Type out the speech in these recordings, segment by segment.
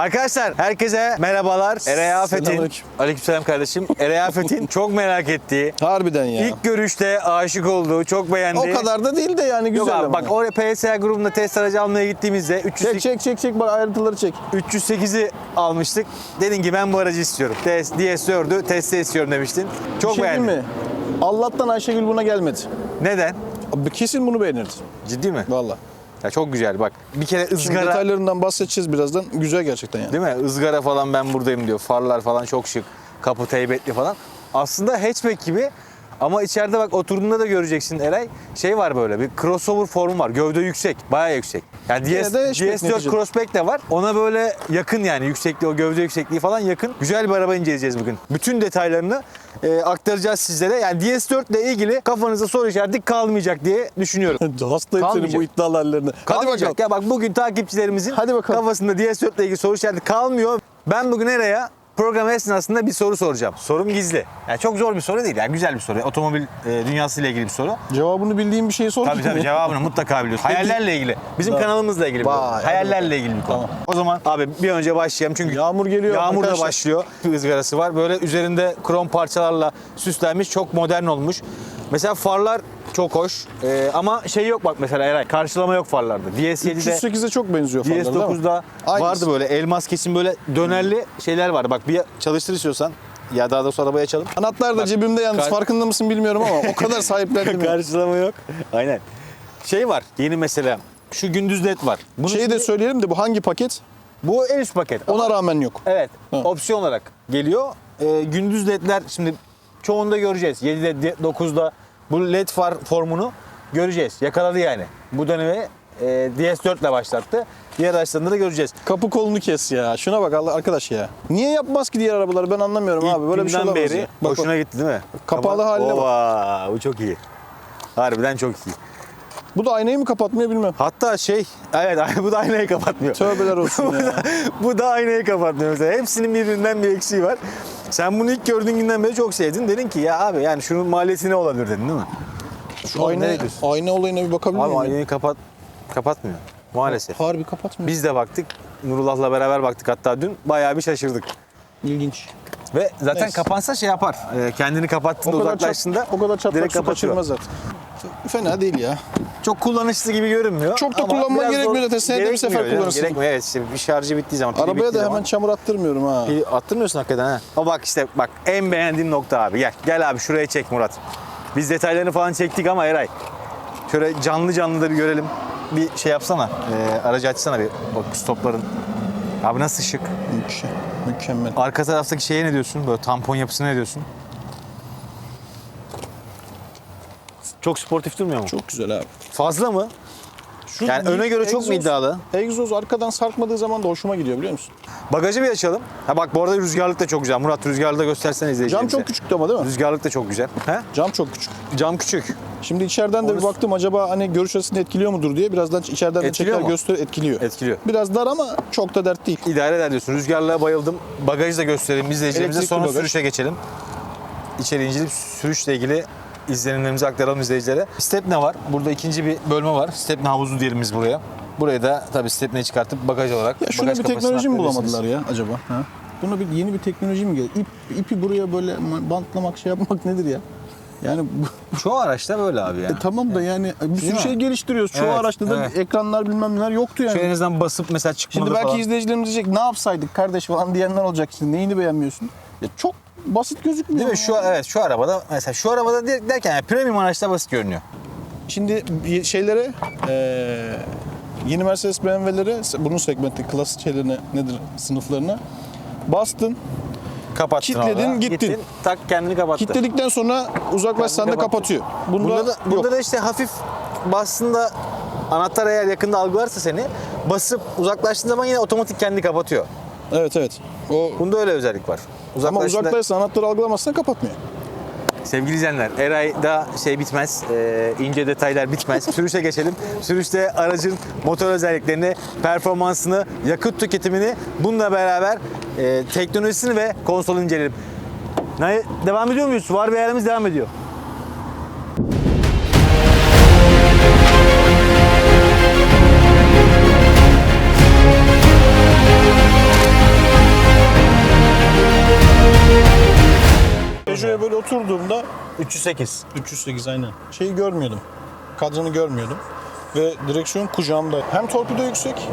Arkadaşlar herkese merhabalar. Eray Afet'in, Selamünaleyküm. aleykümselam kardeşim. Eray Afet'in çok merak ettiği, Harbiden ya. ilk görüşte aşık olduğu, çok beğendiği. o kadar da değil de yani güzel Yok abi ama. bak oraya PSA grubunda test aracı almaya gittiğimizde Çek 308 çek çek çek bak ayrıntıları çek. 308'i almıştık. Dedin ki ben bu aracı istiyorum. DS, DS4'ü testi istiyorum demiştin. Çok şey beğendim. diyeyim mi? Allah'tan Ayşegül buna gelmedi. Neden? Abi kesin bunu beğenirdi. Ciddi mi? Valla. Ya çok güzel bak. Bir kere Şimdi ızgara detaylarından bahsedeceğiz birazdan. Güzel gerçekten yani. değil mi? Izgara falan ben buradayım diyor. Farlar falan çok şık. Kapı heybetli falan. Aslında hatchback gibi ama içeride bak oturduğunda da göreceksin Eray. Şey var böyle bir crossover formu var. Gövde yüksek. Bayağı yüksek. Yani DS, Yine de hatchback DS4 neticede. Crossback de var. Ona böyle yakın yani yüksekliği o gövde yüksekliği falan yakın. Güzel bir araba inceleyeceğiz bugün. Bütün detaylarını e, aktaracağız sizlere. Yani DS4 ile ilgili kafanızda soru işareti kalmayacak diye düşünüyorum. Hastayım senin bu iddialarını. Hadi bakalım. Ya bak bugün takipçilerimizin Hadi bakalım. kafasında DS4 ile ilgili soru işareti kalmıyor. Ben bugün Eray'a program esnasında bir soru soracağım. Sorum gizli. Yani çok zor bir soru değil. Yani güzel bir soru. Otomobil e, dünyası ile ilgili bir soru. Cevabını bildiğim bir şeyi sor. Tabii tabii cevabını mutlaka biliyorsun. Hayallerle ilgili. Bizim Tamam. kanalımızla ilgili bir konu. Vay, hadi Hayallerle ilgili bir konu. Tamam. O zaman abi bir önce başlayalım çünkü Yağmur geliyor Yağmur da arkadaşlar. başlıyor. Bir ızgarası var. Böyle üzerinde krom parçalarla süslenmiş. Çok modern olmuş. Mesela farlar çok hoş. Ee, ama şey yok bak mesela Eray. Karşılama yok farlarda. DS7'de 308'e çok benziyor falan. değil mi? DS9'da Aynısı. vardı böyle elmas kesim böyle dönerli şeyler var. Bak bir çalıştır istiyorsan. Ya daha doğrusu arabayı açalım. Anahtar da cebimde yalnız kar- farkında mısın bilmiyorum ama o kadar sahiplendim. ya. Karşılama yok. Aynen. Şey var yeni mesela. Şu gündüz led var. Bunu Şeyi de şimdi- söyleyelim de bu hangi paket? bu en üst paket. Ona rağmen yok. Evet. Ha. Opsiyon olarak geliyor. Ee, gündüz ledler şimdi çoğunda göreceğiz. 7'de 9'da bu led far formunu göreceğiz. Yakaladı yani. Bu dönemi e, DS4 ile başlattı. Diğer araçlarında da göreceğiz. Kapı kolunu kes ya. Şuna bak Allah arkadaş ya. Niye yapmaz ki diğer arabaları ben anlamıyorum abi. Böyle bir şey olamaz beri ya. Bak, hoşuna bak. gitti değil mi? Kapalı Kapat- haline bak. Ova, bu çok iyi. Harbiden çok iyi. Bu da aynayı mı kapatmıyor bilmem. Hatta şey, evet bu da aynayı kapatmıyor. Tövbeler olsun bu, ya. da, bu da aynayı kapatmıyor mesela. Hepsinin birbirinden bir eksiği var. Sen bunu ilk gördüğün günden beri çok sevdin. Dedin ki ya abi yani şunun maliyeti ne olabilir dedin değil mi? Şu ayna, ayna olayına bir bakabilir Abi miyim? aynayı kapat, kapatmıyor. Maalesef. Harbi kapatmıyor. Biz de baktık. Nurullah'la beraber baktık hatta dün. Bayağı bir şaşırdık. İlginç. Ve zaten Neyse. kapansa şey yapar. Ee, kendini kapattığında O uzaklaştığında çat, o kadar çatlak direkt kapatıyor. kaçırmaz Fena değil ya. Çok kullanışlı gibi görünmüyor. Çok da ama kullanman biraz gerekmiyor zaten. Senede bir Gerekmiyor sefer canım, kullanırsın. Gerekmiyor evet işte bir şarjı bittiği zaman. pili Arabaya bittiği da zaman- hemen çamur attırmıyorum ha. Pili attırmıyorsun hakikaten ha. Ama bak işte bak en beğendiğim nokta abi. Gel gel abi şuraya çek Murat. Biz detaylarını falan çektik ama Eray. Şöyle canlı canlı da bir görelim. Bir şey yapsana. e, aracı açsana bir o stopların. Abi nasıl şık. Mükemmel. Mükemmel. Arka taraftaki şeye ne diyorsun? Böyle tampon yapısına ne diyorsun? Çok sportif durmuyor mu? Çok güzel abi. Fazla mı? Şu Yani öne göre çok mu egzoz- iddialı? Egzoz arkadan sarkmadığı zaman da hoşuma gidiyor biliyor musun? Bagajı bir açalım. Ha bak bu arada rüzgarlık da çok güzel. Murat rüzgarlı da göstersene Cam izleyicilerimize. çok küçüktü ama değil mi? Rüzgarlık da çok güzel. He? Cam çok küçük. Cam küçük. Şimdi içeriden de bir Onu- baktım acaba hani görüş açısını etkiliyor mudur diye birazdan içeriden de Etkiliyor çeker mu? göster etkiliyor. Etkiliyor. Biraz dar ama çok da dert değil. İdare eder diyorsun. Rüzgarlığa bayıldım. Bagajı da gösterelim izleyicilerimize. Elektrikli Sonra bagaj. sürüşe geçelim. İçeri inceleyip sürüşle ilgili izlenimlerimizi aktaralım izleyicilere. Stepne var. Burada ikinci bir bölme var. Stepne havuzu diyelim biz buraya. Buraya da tabii stepneyi çıkartıp bagaj olarak Ya şuna bagaj bir teknoloji mi bulamadılar ya acaba? Ha? Buna bir yeni bir teknoloji mi geldi? İp, ipi buraya böyle bantlamak şey yapmak nedir ya? Yani Çoğu araçta böyle abi ya. e, tamam da yani bir Değil sürü şey geliştiriyoruz. Çoğu Evet, araçta da evet. ekranlar bilmem neler yoktu yani. Şöyle en azından basıp mesela çıkmadı Şimdi belki falan. izleyicilerimiz diyecek ne yapsaydık kardeş falan diyenler olacak. Şimdi neyini beğenmiyorsun? Ya çok basit gözükmüyor. Değil mi? Şu evet şu arabada mesela şu arabada der- derken yani premium araçta basit görünüyor. Şimdi şeylere eee, yeni Mercedes BMW'lere bunun segmenti klas şeylerine nedir sınıflarına bastın. Kapattın Kilitledin, orada. gittin. Tak kendini kapattı. Kilitledikten sonra uzaklaşsan da kapatıyor. Bunda, Bunda da, yok. bunda da işte hafif bastığında anahtar eğer yakında algılarsa seni basıp uzaklaştığın zaman yine otomatik kendi kapatıyor. Evet evet. O Bunda öyle özellik var. Ama uzaklaşsa anahtarı algılamazsan kapatmıyor. Sevgili izleyenler, Eray'da şey bitmez, e, ince detaylar bitmez. Sürüşe geçelim. Sürüşte aracın motor özelliklerini, performansını, yakıt tüketimini bununla beraber e, teknolojisini ve konsolunu inceleyelim. Ne, devam ediyor muyuz? Var bir yerimiz devam ediyor. 308. 308 aynen. Şeyi görmüyordum. Kadranı görmüyordum. Ve direksiyon kucağımda. Hem torpido yüksek,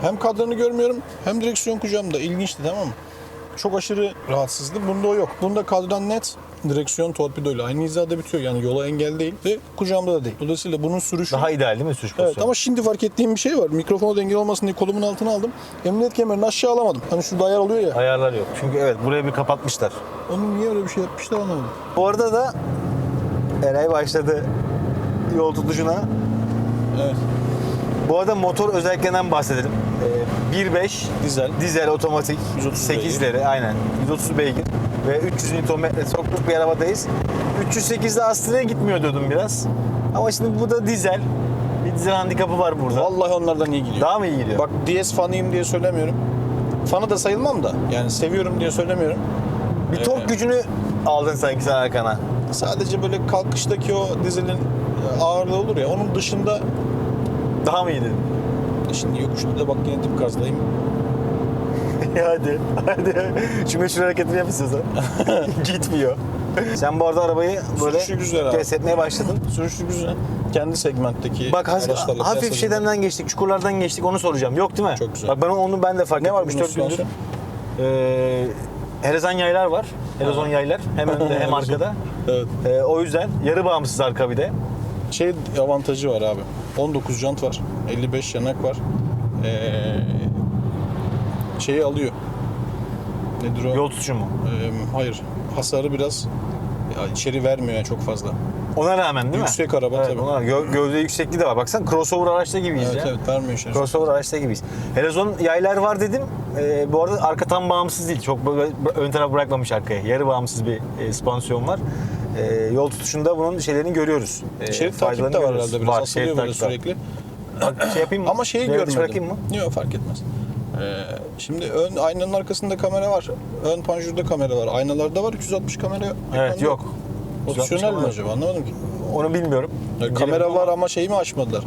hem kadranı görmüyorum, hem direksiyon kucağımda. İlginçti tamam mı? Çok aşırı rahatsızdı. Bunda o yok. Bunda kadran net, direksiyon torpidoyla aynı hizada bitiyor. Yani yola engel değil ve kucağımda da değil. Dolayısıyla bunun sürüşü... Daha ideal değil mi sürüş Evet pozisyonu? ama şimdi fark ettiğim bir şey var. Mikrofona dengel olmasın diye kolumun altına aldım. Emniyet kemerini aşağı alamadım. Hani şurada ayar oluyor ya. Ayarlar yok. Çünkü evet buraya bir kapatmışlar. Onun niye öyle bir şey yapmışlar anlamadım. Bu arada da Eray başladı yol tutuşuna. Evet. Bu arada motor özelliklerinden bahsedelim. Ee, 1.5 Dizel. dizel otomatik 130 8'leri aynen 130 beygir ve 300 Nm sokluk bir arabadayız. 308'de Astra'ya gitmiyor diyordum biraz. Ama şimdi bu da dizel. Bir dizel handikapı var burada. Vallahi onlardan iyi gidiyor. Daha mı iyi gidiyor? Bak DS fanıyım diye söylemiyorum. Fanı da sayılmam da. Yani seviyorum diye söylemiyorum. bir tork Ee, gücünü aldın sanki sen arkana. Sadece böyle kalkıştaki o dizelin ağırlığı olur ya. Onun dışında Daha mı iyiydi? şimdi yokuşta da bak yine dip gazdayım. hadi, hadi. Şu meşhur hareketini yap istiyorsan. Gitmiyor. Sen bu arada arabayı böyle Sürüşü güzel abi. test etmeye başladın. Sürüşü güzel. Kendi segmentteki Bak has- araçlarla hafif kıyasladığımda- şeyden geçtik, çukurlardan geçtik onu soracağım. Yok değil mi? Çok güzel. Bak ben onu ben de fark Ne ettim. var bunun 3-4 gündür. Ee, Helezan yaylar var. Helezon yaylar. Hem önde hem arkada. Evet. Ee, o yüzden yarı bağımsız arka bir de. Şey avantajı var abi. 19 jant var. 55 yanak var. Ee, şeyi alıyor. Nedir o? Yol tutuşu mu? Ee, hayır. Hasarı biraz ya içeri vermiyor yani çok fazla. Ona rağmen değil mi? Yüksek araba evet, tabii. Ona, gö- gövde yüksekliği de var. Baksana crossover araçta gibiyiz Evet ya. evet vermiyor içeri. Crossover araçta gibiyiz. Helezon yaylar var dedim. Ee, bu arada arka tam bağımsız değil. Çok böyle ön taraf bırakmamış arkaya. Yarı bağımsız bir e, spansiyon var. Ee, yol tutuşunda bunun şeylerini görüyoruz. Ee, Şerit takip faydalarını de var görüyoruz. herhalde biraz. Var, Asılıyor şerit böyle takip sürekli. Bak, şey yapayım mı? Ama şeyi görmedim. bırakayım mı? Yok fark etmez. Ee, şimdi ön aynanın arkasında kamera var. Ön panjurda kamera var. Aynalarda var. 360 kamera. Evet ekranda yok. Opsiyonel mi kamera. acaba? Anlamadım ki. Onu bilmiyorum. Yani kamera var ama şeyi mi açmadılar?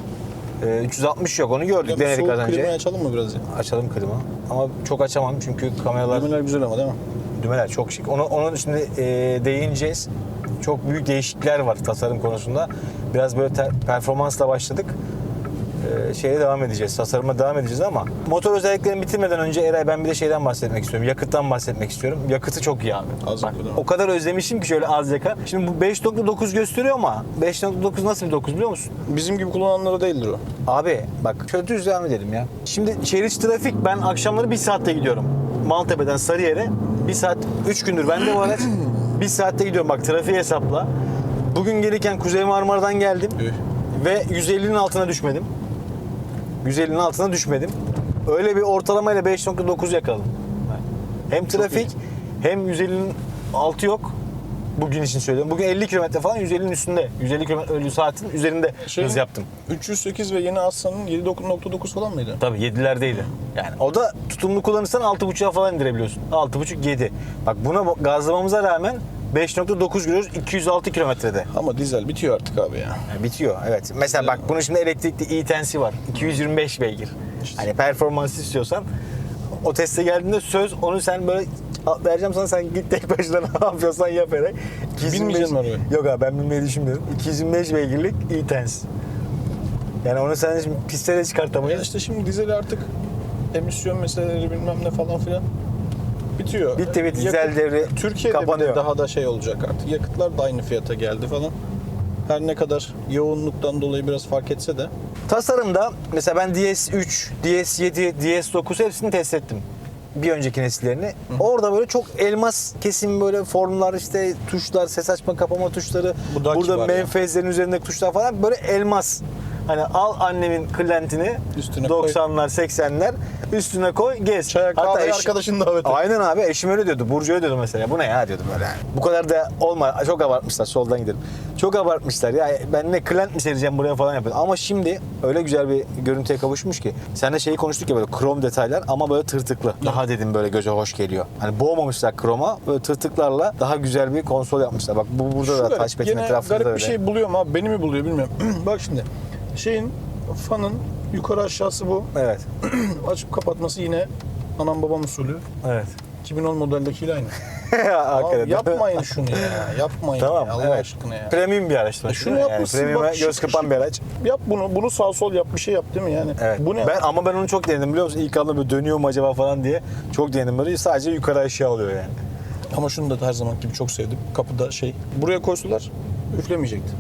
Ee, 360 yok onu gördük Ya denedik az soğuk klimayı önce. açalım mı biraz ya? Açalım klima. Ama çok açamam çünkü kameralar Klimalar güzel ama değil mi? çok şık. Onu onun şimdi e, değineceğiz. Çok büyük değişiklikler var tasarım konusunda. Biraz böyle ter- performansla başladık. E, şeye devam edeceğiz. Tasarıma devam edeceğiz ama motor özelliklerini bitirmeden önce Eray ben bir de şeyden bahsetmek istiyorum. Yakıttan bahsetmek istiyorum. Yakıtı çok iyi abi. Az Bak, o kadar özlemişim ki şöyle az yakar. Şimdi bu 5.9 gösteriyor ama 5.9 nasıl bir 9 biliyor musun? Bizim gibi kullananlara değildir o. Abi bak düz devam edelim ya. Şimdi şehir içi trafik ben akşamları bir saatte gidiyorum. Maltepe'den Sarıyer'e bir saat, üç gündür bende bu araç. bir saatte gidiyorum bak trafiği hesapla. Bugün gelirken Kuzey Marmara'dan geldim ve 150'nin altına düşmedim. 150'nin altına düşmedim. Öyle bir ortalamayla 5.9 yakaladım. Hem trafik hem 150'nin altı yok. Bugün için söylüyorum. Bugün 50 km falan 150'nin üstünde. 150 km saatin üzerinde Şey- hız yaptım. 308 ve yeni Aslan'ın 7.9 falan mıydı? Tabii 7'lerdeydi. Yani o da tutumlu kullanırsan 6.5'a falan indirebiliyorsun. 6.5 7. Bak buna gazlamamıza rağmen 5.9 görüyoruz 206 kilometrede. Ama dizel bitiyor artık abi ya. Yani bitiyor evet. Mesela bak bunun şimdi elektrikli e-tensi var. 225 beygir. Hani performans istiyorsan o teste geldiğinde söz onu sen böyle vereceğim sana sen git tek başına ne yapıyorsan yap Eray. 225 Binmeyeceksin arabaya. Yok abi ben binmeyi düşünmüyorum. 225 beygirlik e-tens. Yani onu sen şimdi pistlere Ya çıkartamayız. işte şimdi dizel artık emisyon meseleleri bilmem ne falan filan bitiyor. Bitti. Yakıt- Dizel devri Türkiye'de kapanıyor. daha da şey olacak artık. Yakıtlar da aynı fiyata geldi falan. Her ne kadar yoğunluktan dolayı biraz fark etse de Tasarımda mesela ben DS3, DS7, DS9 hepsini test ettim. Bir önceki nesillerini. Orada böyle çok elmas kesim böyle formlar işte tuşlar, ses açma kapama tuşları. Bu burada menfezlerin üzerindeki tuşlar falan böyle elmas. Hani al annemin kırlentini Üstüne koy. 90'lar 80'ler üstüne koy gez. Çaya kahveye eş- arkadaşını davet et. Aynen abi eşim öyle diyordu. Burcu öyle diyordu mesela. Bu ne ya diyordu böyle. Bu kadar da olma. Çok abartmışlar. Soldan gidelim. Çok abartmışlar. Ya ben ne Clint mi sereceğim buraya falan yapıyor. Ama şimdi öyle güzel bir görüntüye kavuşmuş ki. Sen de şeyi konuştuk ya böyle krom detaylar ama böyle tırtıklı. Daha dedim böyle göze hoş geliyor. Hani boğmamışlar kroma. Böyle tırtıklarla daha güzel bir konsol yapmışlar. Bak bu burada Şu da garip, touchpad'in yine etrafında garip da öyle. bir şey buluyorum abi. Beni mi buluyor bilmiyorum. Bak şimdi şeyin fanın yukarı aşağısı bu. Evet. Açıp kapatması yine anam babam usulü. Evet. 2010 modeldekiyle aynı. Hakikaten. Abi yapmayın şunu ya. Yapmayın Tamam. ya, Allah evet. aşkına ya. Premium bir araç. şunu yapmışsın, premium'a bak, göz şık. bir araç. Yap bunu. Bunu sağ sol yap bir şey yap değil mi yani? Evet. Bu ne? Ben ama ben onu çok denedim biliyor musun? İlk anda böyle dönüyor mu acaba falan diye çok denedim böyle. Sadece yukarı aşağı alıyor yani. Ama şunu da her zaman gibi çok sevdim. Kapıda şey. Buraya koysalar üflemeyecekti.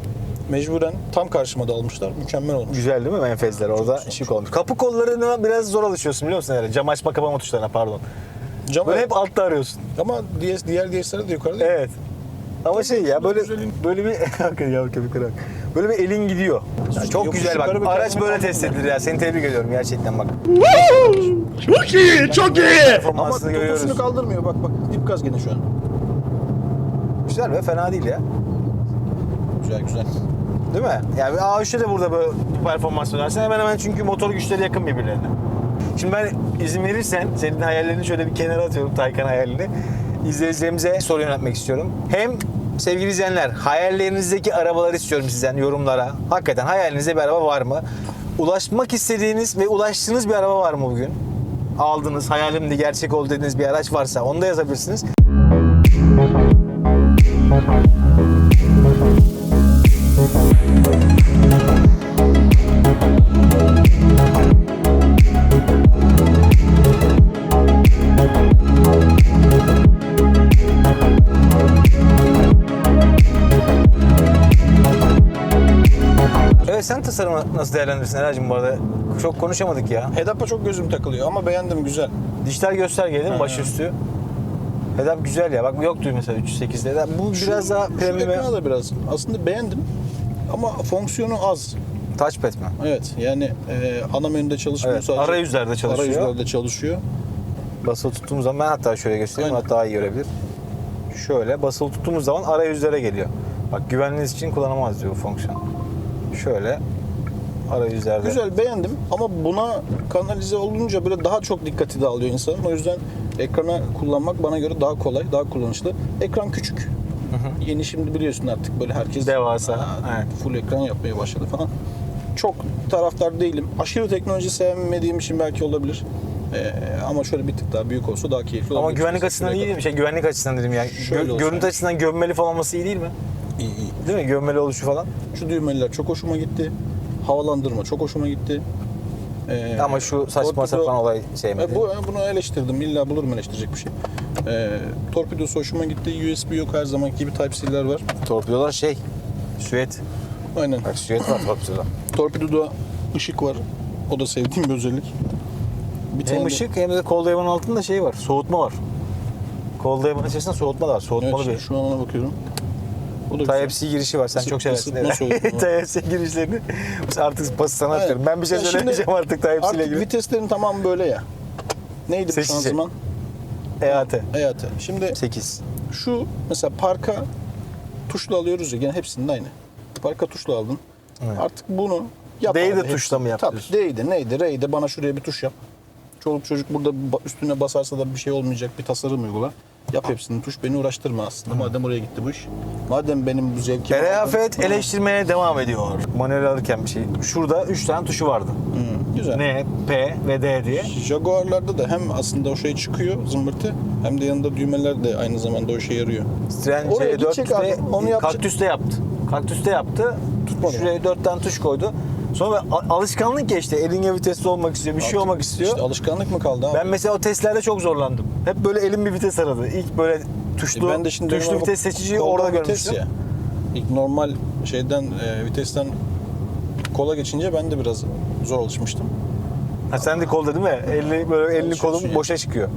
Mecburen tam karşıma da almışlar. Mükemmel olmuş. Güzel değil mi menfezler? Orada şık olmuş. Kapı kollarına biraz zor alışıyorsun biliyor musun? Yani cam açma kapama tuşlarına pardon. Cam Böyle hep altta arıyorsun. Ama DS, diğer DS'lere de yukarıda. Evet. Ama şey ya böyle böyle bir hakikaten ya köpek bak. Böyle bir elin gidiyor. Ya çok Yokuş güzel bak. Araç böyle test edilir ya. Seni tebrik ediyorum gerçekten bak. Çok iyi, çok iyi. Ama Performansını görüyoruz. tutusunu kaldırmıyor. Bak bak dip gaz gene şu an. Güzel ve fena değil ya. Güzel güzel. Değil mi? Yani A3'te de burada böyle bu performans önersin. Hemen hemen çünkü motor güçleri yakın birbirlerine. Şimdi ben izin verirsen senin hayallerini şöyle bir kenara atıyorum Taycan hayalini. İzleyicilerimize soru yöneltmek istiyorum. Hem sevgili izleyenler hayallerinizdeki arabaları istiyorum sizden yorumlara. Hakikaten hayalinizde bir araba var mı? Ulaşmak istediğiniz ve ulaştığınız bir araba var mı bugün? Aldınız, hayalimde gerçek oldu dediğiniz bir araç varsa onu da yazabilirsiniz. Evet sen tasarımı nasıl değerlendirirsin Eracığım bu arada? Çok konuşamadık ya. Head-up'a çok gözüm takılıyor ama beğendim güzel. Dijital gösterge değil mi başüstü? Hedef güzel ya. Bak yoktu mesela 308'de. Bu biraz daha Şu premium ekranı da biraz aslında beğendim ama fonksiyonu az. touchpad mi? Evet yani e, ana menüde çalışmıyor Evet, sadece. arayüzlerde çalışıyor. Arayüzlerde çalışıyor. Basılı tuttuğumuz zaman ben hatta şöyle göstereyim Aynen. hatta daha iyi görebilir. Şöyle basılı tuttuğumuz zaman arayüzlere geliyor. Bak güvenliğiniz için kullanamaz diyor bu fonksiyon. Şöyle arayüzlerde. Güzel beğendim ama buna kanalize olunca böyle daha çok dikkati dağılıyor insanın. O yüzden ekrana kullanmak bana göre daha kolay, daha kullanışlı. Ekran küçük. Yeni şimdi biliyorsun artık böyle herkes Devasa, Aa, evet. full ekran yapmaya başladı falan. Çok taraftar değilim. Aşırı teknoloji sevmediğim için belki olabilir. Ee, ama şöyle bir tık daha büyük olsa daha keyifli Ama olabilir. güvenlik açısından iyi değil mi? Şey güvenlik açısından dedim ya. Şöyle Gö- görüntü açısından gömmeli falan olması iyi değil mi? İyi iyi. Değil mi? Gömmeli oluşu falan. Şu düğmeler çok hoşuma gitti. Havalandırma çok hoşuma gitti. Ee, Ama şu saçma sapan olay sevmedim. E, bu, bunu eleştirdim. İlla bulurum eleştirecek bir şey. Ee, torpidosu hoşuma gitti. USB yok her zamanki gibi Type-C'ler var. Torpidolar şey, süet. Aynen. Bak süet var torpidoda. Torpidoda ışık var. O da sevdiğim bir özellik. Bir Hem ışık hem de kol dayamanın altında şey var, soğutma var. Kol dayamanın içerisinde soğutma da var, Evet, soğutmalı işte bir. şu an ona bakıyorum. O da güzel. Type-C girişi var. Sen Isı- çok seversin. Type-C girişlerini. Artık pası sana atıyorum. Ben bir şey söylemeyeceğim artık Type-C ile Artık ilgili. viteslerin tamamı böyle ya. Neydi bu Seçici. şanzıman? EAT. EAT. Şimdi 8. şu mesela parka tuşla alıyoruz ya gene hepsinin aynı. Parka tuşla aldın. Evet. Artık bunu yap. D'yi de tuşla mı yap Tabii diyorsun? D'ydi neydi R'ydi bana şuraya bir tuş yap. Çoluk çocuk burada ba- üstüne basarsa da bir şey olmayacak bir tasarım uygula. Yap hepsini tuş beni uğraştırma aslında. Madem oraya gitti bu iş. Madem benim bu zevkim Reafet eleştirmeye devam ediyor. Manuel alırken bir şey. Şurada 3 tane tuşu vardı. Hı, güzel. N, P ve D diye. Jaguar'larda da hem aslında o şey çıkıyor zımbırtı hem de yanında düğmeler de aynı zamanda o işe yarıyor. Citroen Oraya gidecek C4'te abi, onu yapacak. kaktüste yaptı. Kaktüste yaptı. Tutmadı. Şuraya 4 tane tuş koydu. Sonra a- alışkanlık geçti. Elinle vitesli olmak istiyor, bir şey olmak istiyor. İşte alışkanlık mı kaldı abi? Ben mesela o testlerde çok zorlandım. Hep böyle elim bir vites aradı. İlk böyle tuşlu, E de tuşlu benim vites araba seçiciyi koldan orada vites görmüştüm. ya. İlk normal şeyden e, vitesten kola geçince ben de biraz zor alışmıştım. Ha sen de kolda değil mi? Elini böyle elini kolun ya. boşa çıkıyor.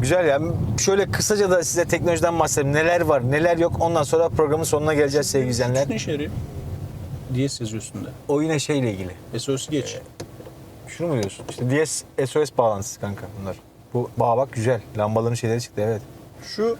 Güzel ya. Şöyle kısaca da size teknolojiden bahsedeyim. Neler var, neler yok. Ondan sonra programın sonuna geleceğiz sevgili izleyenler. Ne yarıyor? DS yazıyor üstünde. O yine şeyle ilgili. SOS geç. Şunu mu diyorsun? İşte DS SOS bağlantısı kanka bunlar. Bu bağ bak güzel. Lambaların şeyleri çıktı evet. Şu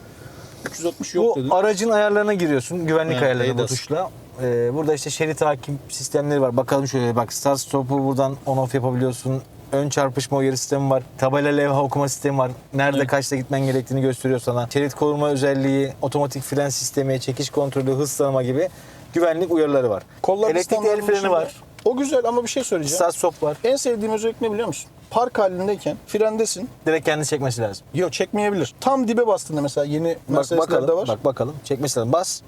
360 yok bu aracın ayarlarına giriyorsun. Güvenlik Ha, ayarlarına bu ADAS. tuşla. Ee, burada işte şerit hakim sistemleri var. Bakalım şöyle bak start stop'u buradan on off yapabiliyorsun. Ön çarpışma uyarı sistemi var. Tabela levha okuma sistemi var. Nerede Evet. kaçta gitmen gerektiğini gösteriyor sana. Şerit koruma özelliği, otomatik fren sistemi, çekiş kontrolü, hız tanıma gibi güvenlik uyarıları var. Kollar Elektrikli el freni var. O güzel ama bir şey söyleyeceğim. Start stop var. En sevdiğim özellik ne biliyor musun? park halindeyken frendesin. Direkt kendi çekmesi lazım. Yok çekmeyebilir. Tam dibe bastığında mesela yeni Mercedes'lerde var. Bak bakalım. Çekmesi lazım. Bas.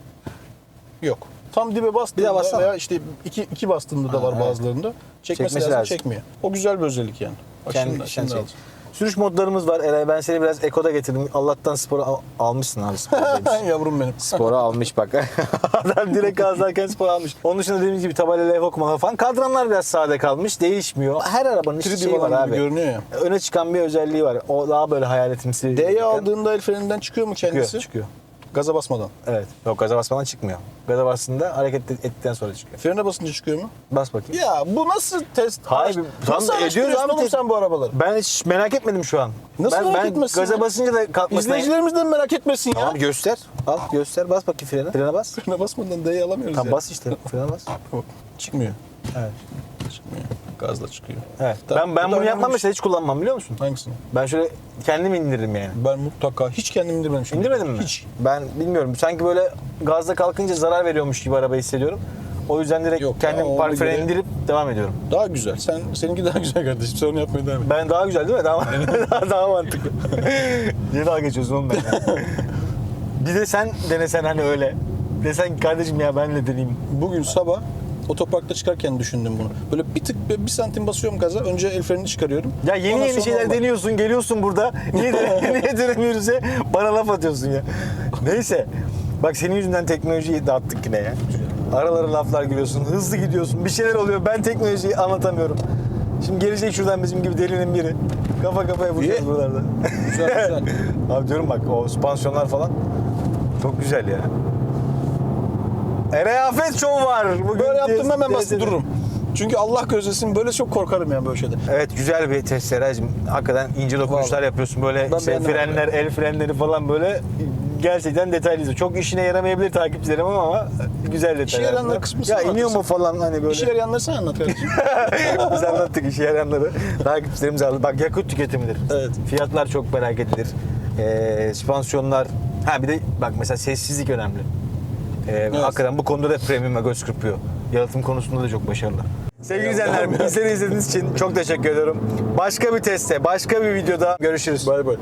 Yok. Tam dibe bastığında Bir veya işte iki, iki bastığında da var evet. bazılarında. Çekmesi, Çekmesi lazım, lazım. çekmiyor. O güzel bir özellik yani. Bak Kendi, şimdi, şimdi çek. Sürüş modlarımız var. Eray ben seni biraz Eko'da getirdim. Allah'tan spora al- almışsın abi. Spora Yavrum benim. Spora almış bak. Adam direkt gazlarken spor almış. Onun dışında dediğimiz gibi tabela levh okuma falan. Kadranlar biraz sade kalmış. Değişmiyor. Her arabanın işte 3D şeyi var abi. görünüyor ya. Öne çıkan bir özelliği var. O daha böyle hayaletimsi. D'ye aldığında el freninden çıkıyor mu çıkıyor, kendisi? çıkıyor. Gaza basmadan. Evet. Yok gaza basmadan çıkmıyor. Gaza bastığında hareket ettikten sonra çıkıyor. Frene basınca çıkıyor mu? Bas bakayım. Ya bu nasıl test? Hayır, tam nasıl da ediyoruz abi oğlum test- sen bu arabaları? Ben hiç merak etmedim şu an. Nasıl ben, merak ben etmezsin gaza ya? basınca da kalkmasına... İzleyicilerimiz de merak etmesin ya. Tamam göster. Al göster. Bas bakayım frene. Frene bas. Frene basmadan D'yi alamıyoruz Tamam ya. bas işte. Frene bas. Çıkmıyor. Evet. Çıkmıyor. Gazla çıkıyor. Evet. Ben ben bunu yapmam mesela hiç kullanmam biliyor musun? Hangisini? Ben şöyle kendim indiririm yani. Ben mutlaka hiç kendim indirmedim. şimdi. İndirmedin mi? Hiç. Ben bilmiyorum. Sanki böyle gazda kalkınca zarar veriyormuş gibi araba hissediyorum. O yüzden direkt Yok, kendim park freni göre- indirip devam ediyorum. Daha güzel. Sen seninki daha güzel kardeşim. Sen onu yapmaya devam et. Ben daha güzel değil mi? Daha, daha, daha mantıklı. Niye dalga geçiyorsun oğlum ben? bir de sen denesen hani öyle. Desen ki kardeşim ya ben de deneyeyim. Bugün sabah otoparkta çıkarken düşündüm bunu. Böyle bir tık bir, santim basıyorum gaza. Önce el frenini çıkarıyorum. Ya yeni Ondan yeni şeyler normal. deniyorsun, geliyorsun burada. Niye, de, niye denemiyoruz ya? Bana laf atıyorsun ya. Neyse. Bak senin yüzünden teknolojiyi dağıttık yine ya. Aralara laflar giriyorsun, hızlı gidiyorsun, bir şeyler oluyor. Ben teknolojiyi anlatamıyorum. Şimdi gelecek şuradan bizim gibi delinin biri. Kafa kafaya vuracağız İyi. buralarda. Güzel güzel. Abi diyorum bak o spansiyonlar falan çok güzel ya. Eray Afet Show var. Bugün Böyle yaptım hemen teyzede. dururum. Çünkü Allah gözlesin böyle çok korkarım ya böyle şeyde. Evet güzel bir test Seraycığım. Hakikaten ince dokunuşlar yapıyorsun. Böyle Ben şey, beğendim frenler, el frenleri falan böyle gerçekten detaylıyız. Çok işine yaramayabilir takipçilerim ama, güzel detaylar. Yarayanlar bunlar. kısmını Ya iniyor mu anlatırsın. falan hani böyle. İşe yarayanları sen anlat kardeşim. Biz anlattık işe yarayanları. Takipçilerimiz aldı. Bak yakıt tüketimidir. Evet. Fiyatlar çok merak edilir. Ee, spansiyonlar. Ha bir de bak mesela sessizlik önemli. Ee, Hakikaten bu konuda da premium'a göz kırpıyor. Yalıtım konusunda da çok başarılı. Sevgili izleyenler bizleri izlediğiniz için çok teşekkür ediyorum. Başka bir testte, başka bir videoda görüşürüz. bay bay.